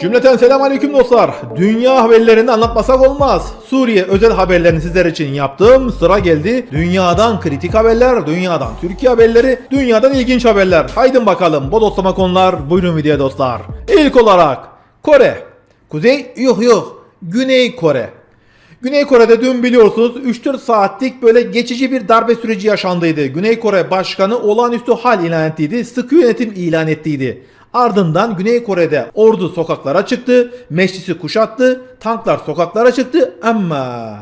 Cümleten selam aleyküm dostlar. Dünya haberlerini anlatmasak olmaz. Suriye özel haberlerini sizler için yaptım. Sıra geldi. Dünyadan kritik haberler, dünyadan Türkiye haberleri, dünyadan ilginç haberler. Haydi bakalım bu dostlama konular. Buyurun videoya dostlar. İlk olarak Kore. Kuzey yok yok. Güney Kore. Güney Kore'de dün biliyorsunuz 3-4 saatlik böyle geçici bir darbe süreci yaşandıydı. Güney Kore Başkanı olağanüstü hal ilan ettiydi, sıkı yönetim ilan ettiydi. Ardından Güney Kore'de ordu sokaklara çıktı, meclisi kuşattı, tanklar sokaklara çıktı ama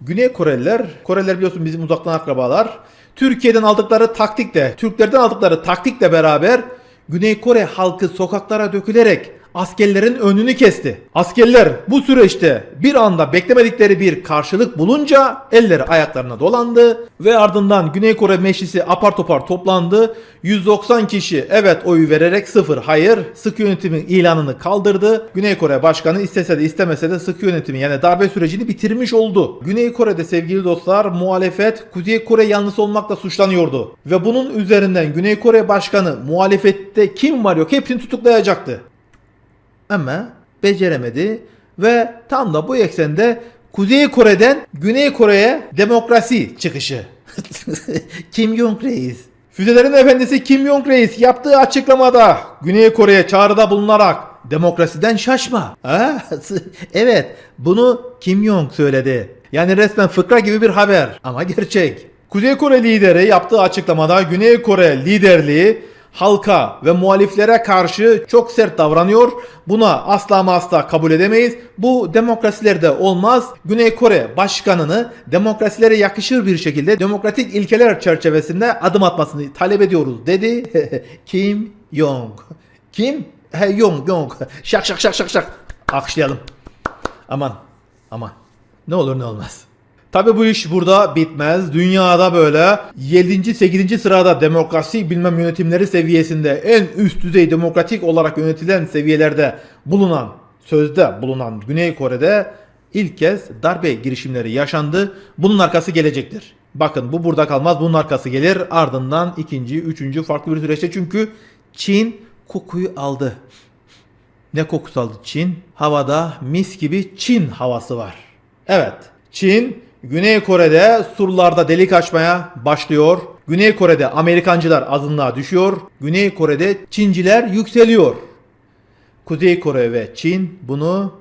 Güney Koreliler, Koreliler biliyorsun bizim uzaktan akrabalar. Türkiye'den aldıkları taktikle, Türklerden aldıkları taktikle beraber Güney Kore halkı sokaklara dökülerek askerlerin önünü kesti. Askerler bu süreçte bir anda beklemedikleri bir karşılık bulunca elleri ayaklarına dolandı ve ardından Güney Kore Meclisi apar topar toplandı. 190 kişi evet oyu vererek sıfır hayır sıkı yönetimin ilanını kaldırdı. Güney Kore Başkanı istese de istemese de sıkı yönetimi yani darbe sürecini bitirmiş oldu. Güney Kore'de sevgili dostlar muhalefet Kuzey Kore yanlısı olmakla suçlanıyordu. Ve bunun üzerinden Güney Kore Başkanı muhalefette kim var yok hepsini tutuklayacaktı ama beceremedi ve tam da bu eksende Kuzey Kore'den Güney Kore'ye demokrasi çıkışı. Kim Jong Reis. Füzelerin efendisi Kim Jong Reis yaptığı açıklamada Güney Kore'ye çağrıda bulunarak demokrasiden şaşma. Ha? evet bunu Kim Jong söyledi. Yani resmen fıkra gibi bir haber ama gerçek. Kuzey Kore lideri yaptığı açıklamada Güney Kore liderliği halka ve muhaliflere karşı çok sert davranıyor. Buna asla asla kabul edemeyiz. Bu demokrasilerde olmaz. Güney Kore başkanını demokrasilere yakışır bir şekilde demokratik ilkeler çerçevesinde adım atmasını talep ediyoruz dedi. Kim Jong. Kim? He Jong Jong. Şak şak şak şak şak. Alkışlayalım. Aman aman. Ne olur ne olmaz. Tabi bu iş burada bitmez. Dünyada böyle 7. 8. sırada demokrasi bilmem yönetimleri seviyesinde en üst düzey demokratik olarak yönetilen seviyelerde bulunan, sözde bulunan Güney Kore'de ilk kez darbe girişimleri yaşandı. Bunun arkası gelecektir. Bakın bu burada kalmaz. Bunun arkası gelir. Ardından ikinci, üçüncü farklı bir süreçte çünkü Çin kokuyu aldı. Ne kokusu aldı Çin? Havada mis gibi Çin havası var. Evet, Çin Güney Kore'de surlarda delik açmaya başlıyor. Güney Kore'de Amerikancılar azınlığa düşüyor. Güney Kore'de Çinciler yükseliyor. Kuzey Kore ve Çin bunu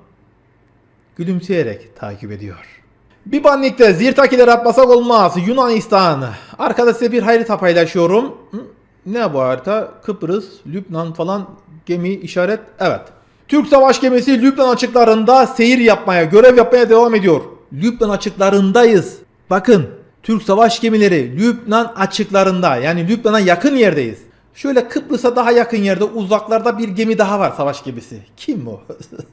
gülümseyerek takip ediyor. Bir banlikte zirtakiler atmasak olmaz. Yunanistan. Arkada size bir harita paylaşıyorum. Ne bu harita? Kıbrıs, Lübnan falan gemi işaret. Evet. Türk savaş gemisi Lübnan açıklarında seyir yapmaya, görev yapmaya devam ediyor. Lübnan açıklarındayız. Bakın Türk savaş gemileri Lübnan açıklarında yani Lübnan'a yakın yerdeyiz. Şöyle Kıbrıs'a daha yakın yerde uzaklarda bir gemi daha var savaş gemisi. Kim bu?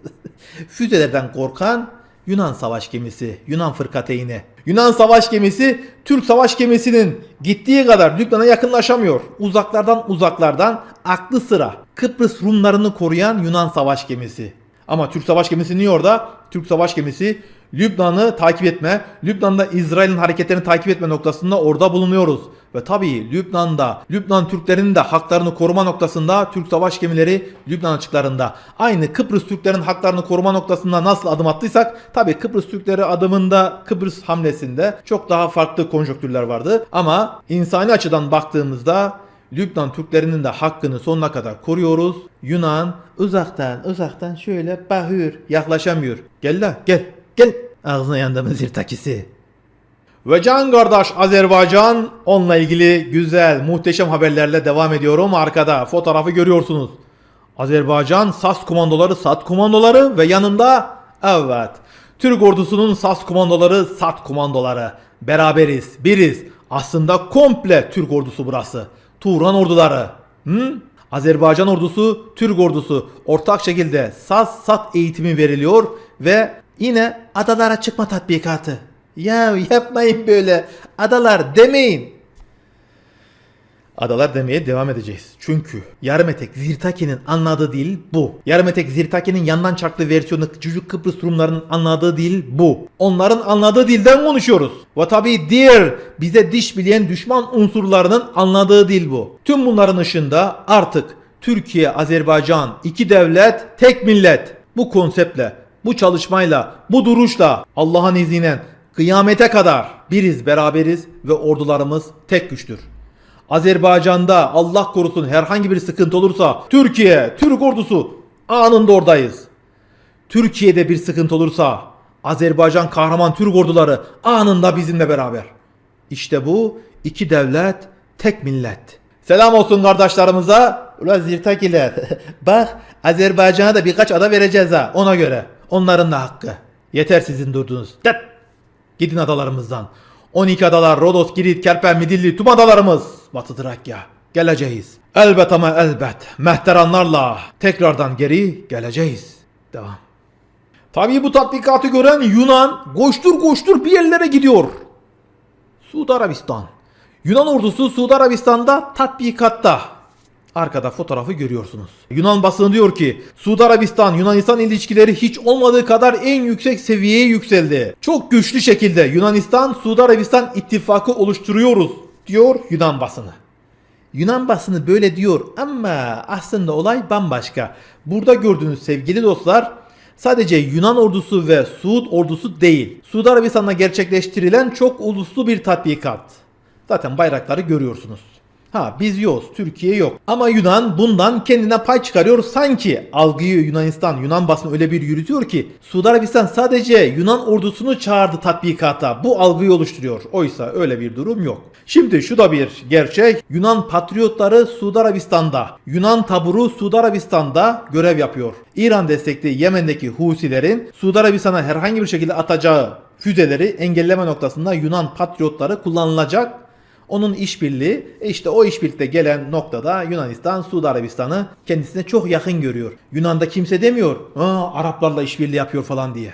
Füzelerden korkan Yunan savaş gemisi, Yunan fırkateyni. Yunan savaş gemisi Türk savaş gemisinin gittiği kadar Lübnan'a yakınlaşamıyor. Uzaklardan uzaklardan aklı sıra Kıbrıs Rumlarını koruyan Yunan savaş gemisi. Ama Türk savaş gemisi niye orada? Türk savaş gemisi Lübnan'ı takip etme, Lübnan'da İsrail'in hareketlerini takip etme noktasında orada bulunuyoruz. Ve tabii Lübnan'da, Lübnan Türklerinin de haklarını koruma noktasında Türk savaş gemileri Lübnan açıklarında. Aynı Kıbrıs Türklerin haklarını koruma noktasında nasıl adım attıysak tabii Kıbrıs Türkleri adımında Kıbrıs hamlesinde çok daha farklı konjonktürler vardı. Ama insani açıdan baktığımızda Lübnan Türklerinin de hakkını sonuna kadar koruyoruz. Yunan uzaktan uzaktan şöyle bakıyor yaklaşamıyor. Gel la gel gel. Ağzına yandığımız zirtakisi. Ve can kardeş Azerbaycan onunla ilgili güzel muhteşem haberlerle devam ediyorum. Arkada fotoğrafı görüyorsunuz. Azerbaycan SAS komandoları SAT komandoları ve yanında evet Türk ordusunun SAS komandoları SAT komandoları. Beraberiz, biriz. Aslında komple Türk ordusu burası. Turan orduları. Hı? Azerbaycan ordusu, Türk ordusu ortak şekilde SAS SAT eğitimi veriliyor ve yine adalara çıkma tatbikatı. Ya yapmayın böyle. Adalar demeyin. Adalar demeye devam edeceğiz. Çünkü Yarmetek Zirtaki'nin anladığı dil bu. Yarmetek Zirtaki'nin yandan çarklı versiyonu Cücük Kıbrıs Rumlarının anladığı dil bu. Onların anladığı dilden konuşuyoruz. Ve tabi diğer bize diş bileyen düşman unsurlarının anladığı dil bu. Tüm bunların ışığında artık Türkiye, Azerbaycan, iki devlet, tek millet bu konseptle, bu çalışmayla, bu duruşla Allah'ın izniyle kıyamete kadar biriz, beraberiz ve ordularımız tek güçtür. Azerbaycan'da Allah korusun herhangi bir sıkıntı olursa Türkiye, Türk ordusu anında oradayız. Türkiye'de bir sıkıntı olursa Azerbaycan kahraman Türk orduları anında bizimle beraber. İşte bu iki devlet, tek millet. Selam olsun kardeşlerimize. Ulan zirtakiler. Bak Azerbaycan'a da birkaç ada vereceğiz ha ona göre. Onların da hakkı. Yeter sizin durduğunuz. Tet. Gidin adalarımızdan. 12 adalar, Rodos, Girit, Kerpen, Midilli, tüm adalarımız. Batı Trakya. Geleceğiz. Elbet ama elbet. Mehteranlarla tekrardan geri geleceğiz. Devam. Tabii bu tatbikatı gören Yunan koştur koştur bir yerlere gidiyor. Suudi Arabistan. Yunan ordusu Suudi Arabistan'da tatbikatta. Arkada fotoğrafı görüyorsunuz. Yunan basını diyor ki Suudi Arabistan Yunanistan ilişkileri hiç olmadığı kadar en yüksek seviyeye yükseldi. Çok güçlü şekilde Yunanistan Suudi Arabistan ittifakı oluşturuyoruz diyor Yunan basını. Yunan basını böyle diyor ama aslında olay bambaşka. Burada gördüğünüz sevgili dostlar sadece Yunan ordusu ve Suud ordusu değil. Suudi Arabistan'da gerçekleştirilen çok uluslu bir tatbikat. Zaten bayrakları görüyorsunuz. Ha biz yokuz, Türkiye yok. Ama Yunan bundan kendine pay çıkarıyor sanki. Algıyı Yunanistan, Yunan basını öyle bir yürütüyor ki Suudi Arabistan sadece Yunan ordusunu çağırdı tatbikata. Bu algıyı oluşturuyor. Oysa öyle bir durum yok. Şimdi şu da bir gerçek. Yunan patriotları Suudi Arabistan'da, Yunan taburu Suudi Arabistan'da görev yapıyor. İran destekli Yemen'deki Husilerin Suudi Arabistan'a herhangi bir şekilde atacağı füzeleri engelleme noktasında Yunan patriotları kullanılacak onun işbirliği e işte o işbirlikte gelen noktada Yunanistan Suudi Arabistan'ı kendisine çok yakın görüyor. Yunan'da kimse demiyor Araplarla işbirliği yapıyor falan diye.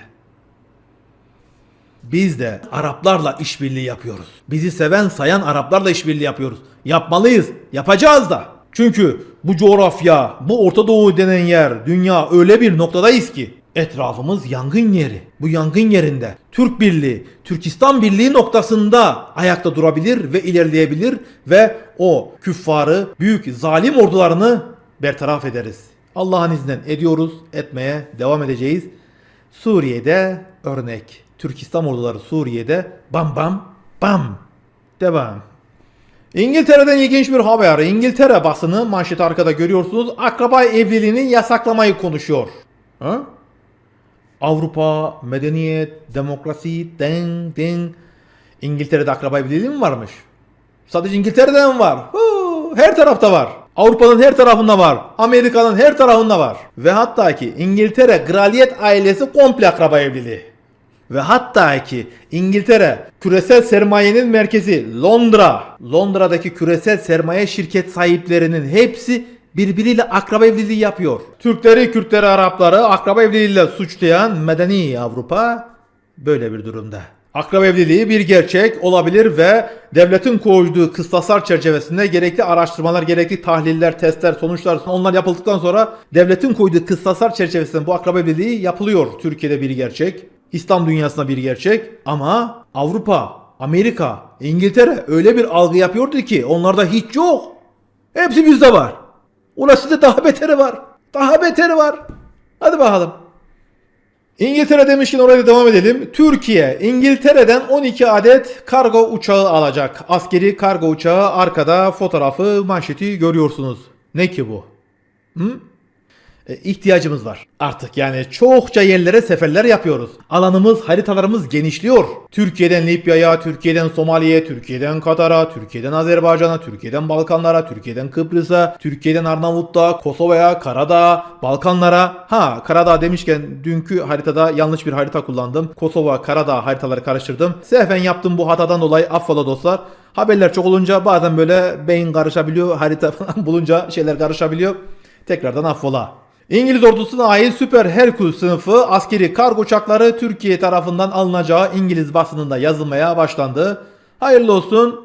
Biz de Araplarla işbirliği yapıyoruz. Bizi seven sayan Araplarla işbirliği yapıyoruz. Yapmalıyız. Yapacağız da. Çünkü bu coğrafya, bu Orta Doğu denen yer, dünya öyle bir noktadayız ki etrafımız yangın yeri. Bu yangın yerinde Türk Birliği, Türkistan Birliği noktasında ayakta durabilir ve ilerleyebilir ve o küffarı, büyük zalim ordularını bertaraf ederiz. Allah'ın izniyle ediyoruz, etmeye devam edeceğiz. Suriye'de örnek. Türkistan orduları Suriye'de bam bam bam. Devam. İngiltere'den ilginç bir haber. İngiltere basını manşeti arkada görüyorsunuz. Akraba evliliğini yasaklamayı konuşuyor. Ha? Avrupa, medeniyet, demokrasi, den, den. İngiltere'de akraba evliliği mi varmış? Sadece İngiltere'de mi var? Her tarafta var. Avrupa'nın her tarafında var. Amerika'nın her tarafında var. Ve hatta ki İngiltere kraliyet ailesi komple akraba evliliği. Ve hatta ki İngiltere küresel sermayenin merkezi Londra. Londra'daki küresel sermaye şirket sahiplerinin hepsi birbiriyle akraba evliliği yapıyor. Türkleri, Kürtleri, Arapları akraba evliliğiyle suçlayan medeni Avrupa böyle bir durumda. Akraba evliliği bir gerçek olabilir ve devletin koyduğu kıstaslar çerçevesinde gerekli araştırmalar, gerekli tahliller, testler, sonuçlar onlar yapıldıktan sonra devletin koyduğu kıstaslar çerçevesinde bu akraba evliliği yapılıyor. Türkiye'de bir gerçek, İslam dünyasında bir gerçek ama Avrupa, Amerika, İngiltere öyle bir algı yapıyordu ki onlarda hiç yok. Hepsi bizde var. Ulan sizde daha beteri var. Daha beteri var. Hadi bakalım. İngiltere demişken oraya da devam edelim. Türkiye İngiltere'den 12 adet kargo uçağı alacak. Askeri kargo uçağı arkada fotoğrafı manşeti görüyorsunuz. Ne ki bu? Hı? E, ihtiyacımız var. Artık yani çokça yerlere seferler yapıyoruz. Alanımız, haritalarımız genişliyor. Türkiye'den Libya'ya, Türkiye'den Somali'ye, Türkiye'den Katar'a, Türkiye'den Azerbaycan'a, Türkiye'den Balkanlara, Türkiye'den Kıbrıs'a, Türkiye'den Arnavutluğa, Kosova'ya, Karadağ, Balkanlara. Ha Karadağ demişken dünkü haritada yanlış bir harita kullandım. Kosova, Karadağ haritaları karıştırdım. Sehven yaptım bu hatadan dolayı affola dostlar. Haberler çok olunca bazen böyle beyin karışabiliyor. Harita falan bulunca şeyler karışabiliyor. Tekrardan affola. İngiliz ordusuna ait Süper Herkül sınıfı askeri kargo uçakları Türkiye tarafından alınacağı İngiliz basınında yazılmaya başlandı. Hayırlı olsun.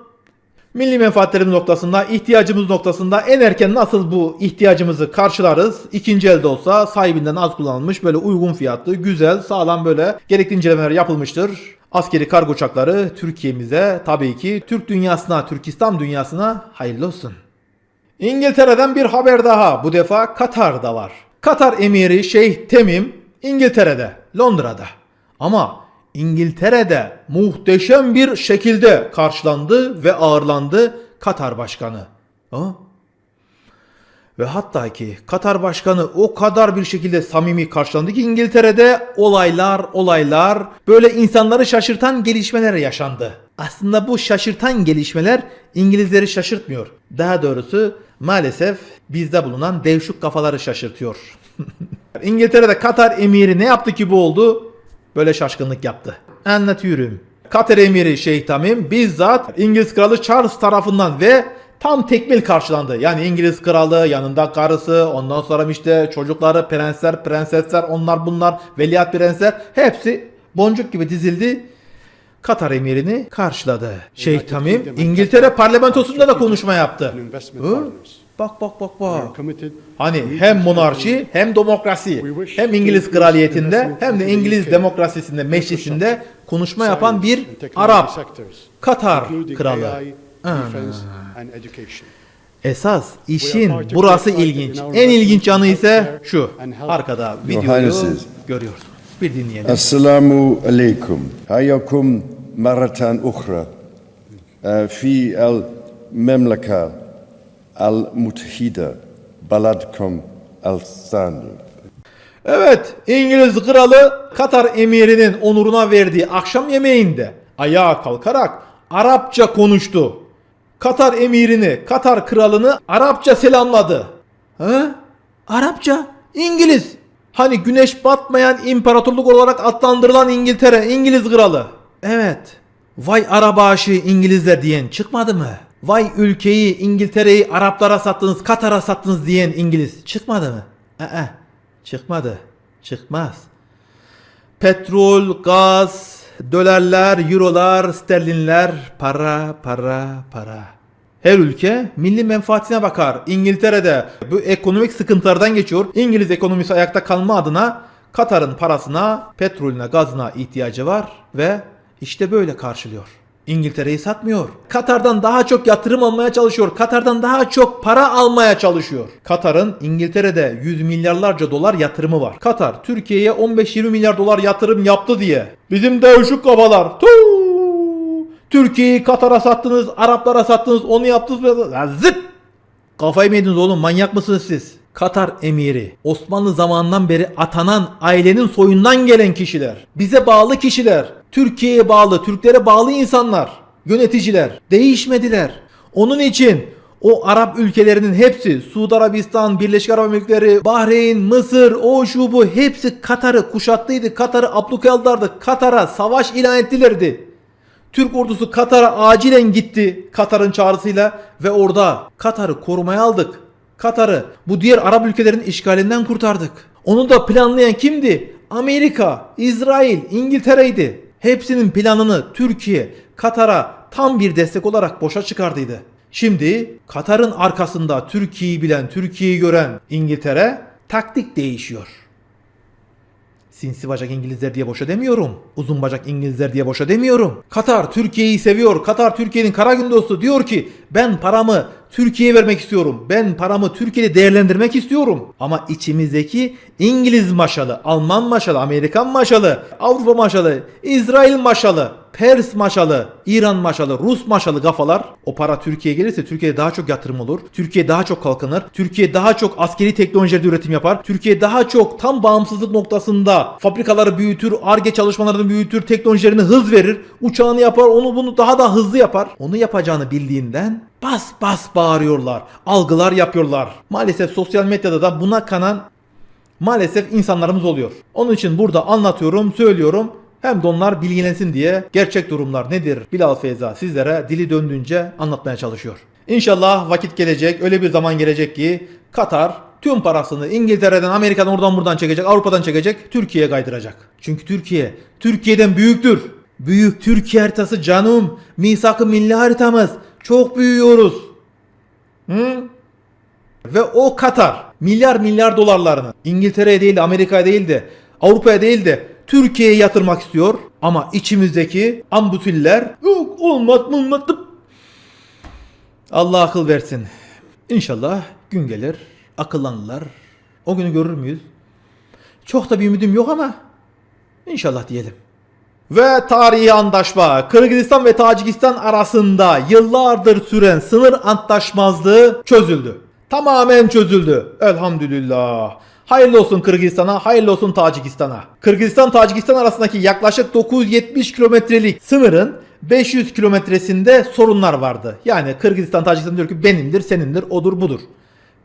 Milli menfaatlerimiz noktasında, ihtiyacımız noktasında en erken nasıl bu ihtiyacımızı karşılarız? İkinci elde olsa sahibinden az kullanılmış böyle uygun fiyatlı, güzel, sağlam böyle gerekli incelemeler yapılmıştır. Askeri kargo uçakları Türkiye'mize tabii ki Türk dünyasına, Türkistan dünyasına hayırlı olsun. İngiltere'den bir haber daha. Bu defa Katar'da var. Katar emiri Şeyh Temim İngiltere'de, Londra'da. Ama İngiltere'de muhteşem bir şekilde karşılandı ve ağırlandı Katar Başkanı. Ha? Ve hatta ki Katar Başkanı o kadar bir şekilde samimi karşılandı ki İngiltere'de olaylar olaylar böyle insanları şaşırtan gelişmeler yaşandı. Aslında bu şaşırtan gelişmeler İngilizleri şaşırtmıyor. Daha doğrusu maalesef bizde bulunan devşuk kafaları şaşırtıyor. İngiltere'de Katar emiri ne yaptı ki bu oldu? Böyle şaşkınlık yaptı. Anlatıyorum. Katar emiri Şeyh Tamim bizzat İngiliz kralı Charles tarafından ve tam tekmil karşılandı. Yani İngiliz kralı, yanında karısı, ondan sonra işte çocukları, prensler, prensesler, onlar bunlar, veliaht prensler hepsi boncuk gibi dizildi. Katar emirini karşıladı. Şeyh Tamim İngiltere parlamentosunda da konuşma yaptı. Hı? Bak bak bak bak. Hani hem monarşi hem demokrasi hem İngiliz kraliyetinde hem de İngiliz demokrasisinde meclisinde konuşma yapan bir Arap. Katar kralı. Ana. Esas işin burası ilginç. En ilginç yanı ise şu. Arkada videoyu görüyorsunuz. Bir dinleyelim. Esselamu aleyküm. Hayakum مرة أخرى آه، في المملكة المتحدة بلدكم الثاني Evet, İngiliz kralı Katar emirinin onuruna verdiği akşam yemeğinde ayağa kalkarak Arapça konuştu. Katar emirini, Katar kralını Arapça selamladı. Ha? Arapça? İngiliz. Hani güneş batmayan imparatorluk olarak adlandırılan İngiltere, İngiliz kralı. Evet. Vay aşığı İngilizler diyen çıkmadı mı? Vay ülkeyi, İngiltere'yi Araplara sattınız, Katar'a sattınız diyen İngiliz çıkmadı mı? Ee, çıkmadı. Çıkmaz. Petrol, gaz, dolarlar, eurolar, sterlinler, para, para, para. Her ülke milli menfaatine bakar. İngiltere'de bu ekonomik sıkıntılardan geçiyor. İngiliz ekonomisi ayakta kalma adına Katar'ın parasına, petrolüne, gazına ihtiyacı var ve işte böyle karşılıyor. İngiltere'yi satmıyor. Katar'dan daha çok yatırım almaya çalışıyor. Katar'dan daha çok para almaya çalışıyor. Katar'ın İngiltere'de 100 milyarlarca dolar yatırımı var. Katar Türkiye'ye 15-20 milyar dolar yatırım yaptı diye. Bizim devşuk kafalar. Tuu! Türkiye'yi Katar'a sattınız, Araplara sattınız, onu yaptınız. Ya Zıt! Kafayı mı yediniz oğlum manyak mısınız siz? Katar emiri, Osmanlı zamanından beri atanan ailenin soyundan gelen kişiler, bize bağlı kişiler, Türkiye'ye bağlı, Türklere bağlı insanlar, yöneticiler değişmediler. Onun için o Arap ülkelerinin hepsi Suudi Arabistan, Birleşik Arap Emirlikleri, Bahreyn, Mısır, o şu bu hepsi Katar'ı kuşattıydı. Katar'ı ablukaya aldılardı. Katar'a savaş ilan ettilerdi. Türk ordusu Katar'a acilen gitti Katar'ın çağrısıyla ve orada Katar'ı korumaya aldık. Katar'ı bu diğer Arap ülkelerin işgalinden kurtardık. Onu da planlayan kimdi? Amerika, İsrail, İngiltere'ydi. Hepsinin planını Türkiye, Katar'a tam bir destek olarak boşa çıkardıydı. Şimdi Katar'ın arkasında Türkiye'yi bilen, Türkiye'yi gören İngiltere taktik değişiyor. Sinsi bacak İngilizler diye boşa demiyorum. Uzun bacak İngilizler diye boşa demiyorum. Katar Türkiye'yi seviyor. Katar Türkiye'nin kara gün dostu diyor ki ben paramı Türkiye'ye vermek istiyorum. Ben paramı Türkiye'de değerlendirmek istiyorum. Ama içimizdeki İngiliz maşalı, Alman maşalı, Amerikan maşalı, Avrupa maşalı, İsrail maşalı, Pers maşalı, İran maşalı, Rus maşalı kafalar o para Türkiye'ye gelirse Türkiye'de daha çok yatırım olur. Türkiye daha çok kalkınır. Türkiye daha çok askeri teknolojilerde üretim yapar. Türkiye daha çok tam bağımsızlık noktasında fabrikaları büyütür, ARGE çalışmalarını büyütür, teknolojilerini hız verir. Uçağını yapar, onu bunu daha da hızlı yapar. Onu yapacağını bildiğinden bas bas bağırıyorlar. Algılar yapıyorlar. Maalesef sosyal medyada da buna kanan maalesef insanlarımız oluyor. Onun için burada anlatıyorum, söylüyorum. Hem de onlar bilgilensin diye gerçek durumlar nedir Bilal Feyza sizlere dili döndüğünce anlatmaya çalışıyor. İnşallah vakit gelecek, öyle bir zaman gelecek ki Katar tüm parasını İngiltere'den, Amerika'dan, oradan buradan çekecek, Avrupa'dan çekecek, Türkiye'ye kaydıracak. Çünkü Türkiye, Türkiye'den büyüktür. Büyük Türkiye haritası canım, misak-ı milli haritamız. Çok büyüyoruz. Hı? Ve o Katar milyar milyar dolarlarını İngiltere'ye değil de Amerika'ya değil de Avrupa'ya değil de Türkiye'ye yatırmak istiyor. Ama içimizdeki ambutiller yok olmaz olmaz. Allah akıl versin. İnşallah gün gelir akıllanırlar. O günü görür müyüz? Çok da bir ümidim yok ama inşallah diyelim. Ve tarihi antlaşma Kırgızistan ve Tacikistan arasında yıllardır süren sınır antlaşmazlığı çözüldü. Tamamen çözüldü. Elhamdülillah. Hayırlı olsun Kırgızistan'a, hayırlı olsun Tacikistan'a. Kırgızistan Tacikistan arasındaki yaklaşık 970 kilometrelik sınırın 500 kilometresinde sorunlar vardı. Yani Kırgızistan Tacikistan diyor ki benimdir, senindir, odur, budur.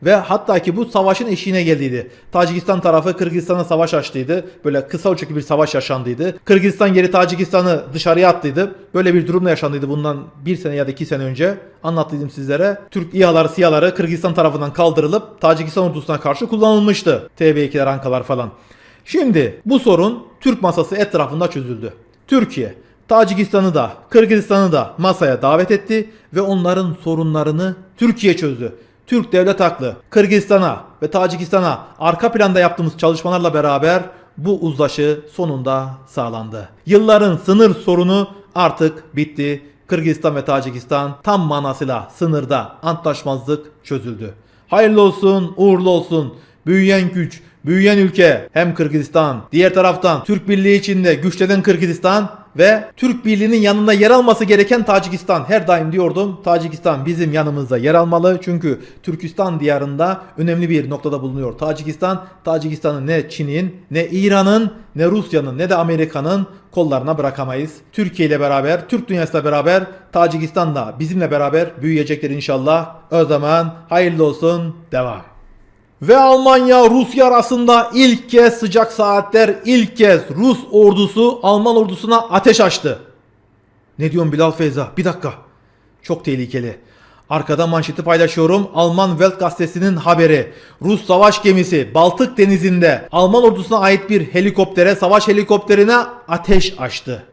Ve hatta ki bu savaşın eşiğine geldiydi. Tacikistan tarafı Kırgızistan'a savaş açtıydı. Böyle kısa ölçekli bir savaş yaşandıydı. Kırgızistan geri Tacikistan'ı dışarıya attıydı. Böyle bir durumla yaşandıydı bundan bir sene ya da iki sene önce. Anlattıydım sizlere. Türk İHA'ları, SİHA'ları Kırgızistan tarafından kaldırılıp Tacikistan ordusuna karşı kullanılmıştı. TB2'ler, Ankalar falan. Şimdi bu sorun Türk masası etrafında çözüldü. Türkiye Tacikistan'ı da Kırgızistan'ı da masaya davet etti ve onların sorunlarını Türkiye çözdü. Türk devlet haklı Kırgızistan'a ve Tacikistan'a arka planda yaptığımız çalışmalarla beraber bu uzlaşı sonunda sağlandı. Yılların sınır sorunu artık bitti. Kırgızistan ve Tacikistan tam manasıyla sınırda antlaşmazlık çözüldü. Hayırlı olsun, uğurlu olsun. Büyüyen güç, büyüyen ülke hem Kırgızistan, diğer taraftan Türk Birliği içinde güçlenen Kırgızistan ve Türk Birliği'nin yanında yer alması gereken Tacikistan. Her daim diyordum Tacikistan bizim yanımızda yer almalı. Çünkü Türkistan diyarında önemli bir noktada bulunuyor. Tacikistan, Tacikistan'ı ne Çin'in, ne İran'ın, ne Rusya'nın, ne de Amerika'nın kollarına bırakamayız. Türkiye ile beraber, Türk dünyasıyla beraber Tacikistan da bizimle beraber büyüyecekler inşallah. O zaman hayırlı olsun, devam. Ve Almanya Rusya arasında ilk kez sıcak saatler ilk kez Rus ordusu Alman ordusuna ateş açtı. Ne diyorsun Bilal Feyza? Bir dakika. Çok tehlikeli. Arkada manşeti paylaşıyorum. Alman Welt gazetesinin haberi. Rus savaş gemisi Baltık denizinde Alman ordusuna ait bir helikoptere, savaş helikopterine ateş açtı.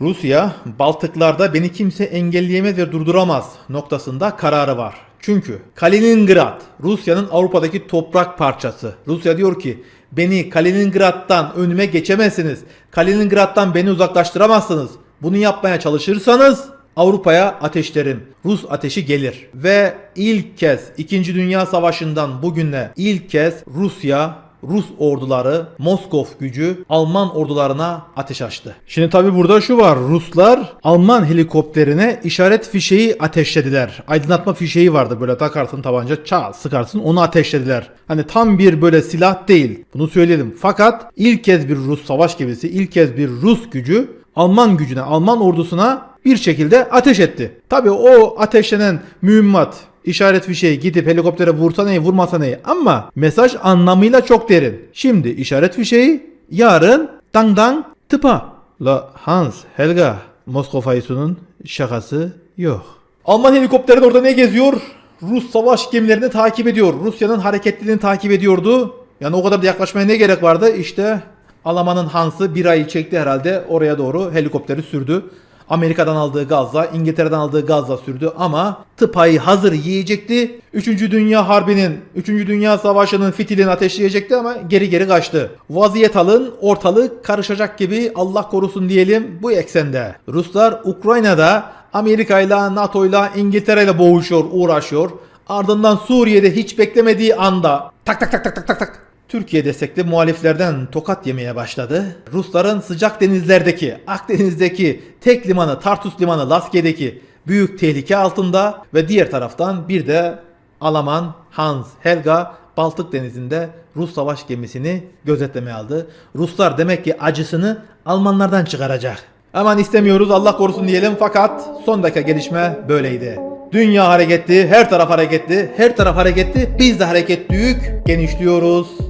Rusya, Baltıklarda beni kimse engelleyemez ve durduramaz noktasında kararı var. Çünkü Kaliningrad, Rusya'nın Avrupa'daki toprak parçası. Rusya diyor ki, beni Kaliningrad'dan önüme geçemezsiniz. Kaliningrad'dan beni uzaklaştıramazsınız. Bunu yapmaya çalışırsanız Avrupa'ya ateşlerim. Rus ateşi gelir. Ve ilk kez 2. Dünya Savaşı'ndan bugüne ilk kez Rusya Rus orduları Moskov gücü Alman ordularına ateş açtı. Şimdi tabi burada şu var. Ruslar Alman helikopterine işaret fişeği ateşlediler. Aydınlatma fişeği vardı böyle takarsın tabanca çal sıkarsın onu ateşlediler. Hani tam bir böyle silah değil. Bunu söyleyelim. Fakat ilk kez bir Rus savaş gemisi, ilk kez bir Rus gücü Alman gücüne, Alman ordusuna bir şekilde ateş etti. Tabi o ateşlenen mühimmat işaret fişeği gidip helikoptere vursa neyi vurmasa neyi ama mesaj anlamıyla çok derin. Şimdi işaret fişeği yarın dang dang tıpa. La Hans Helga Moskova Faysu'nun şakası yok. Alman helikopterin orada ne geziyor? Rus savaş gemilerini takip ediyor. Rusya'nın hareketliliğini takip ediyordu. Yani o kadar da yaklaşmaya ne gerek vardı? İşte Alman'ın Hans'ı bir ayı çekti herhalde oraya doğru helikopteri sürdü. Amerika'dan aldığı gazla, İngiltere'den aldığı gazla sürdü ama tıpayı hazır yiyecekti. 3. Dünya Harbi'nin, 3. Dünya Savaşı'nın fitilini ateşleyecekti ama geri geri kaçtı. Vaziyet alın, ortalık karışacak gibi Allah korusun diyelim bu eksende. Ruslar Ukrayna'da Amerika'yla, NATO'yla, İngiltere'yle boğuşuyor, uğraşıyor. Ardından Suriye'de hiç beklemediği anda tak tak tak tak tak tak tak Türkiye destekli muhaliflerden tokat yemeye başladı. Rusların sıcak denizlerdeki, Akdeniz'deki tek limanı Tartus limanı Laskiye'deki büyük tehlike altında ve diğer taraftan bir de Alman Hans Helga Baltık denizinde Rus savaş gemisini gözetlemeye aldı. Ruslar demek ki acısını Almanlardan çıkaracak. Aman istemiyoruz Allah korusun diyelim fakat son dakika gelişme böyleydi. Dünya hareketli, her taraf hareketli, her taraf hareketli, biz de hareketliyük, genişliyoruz,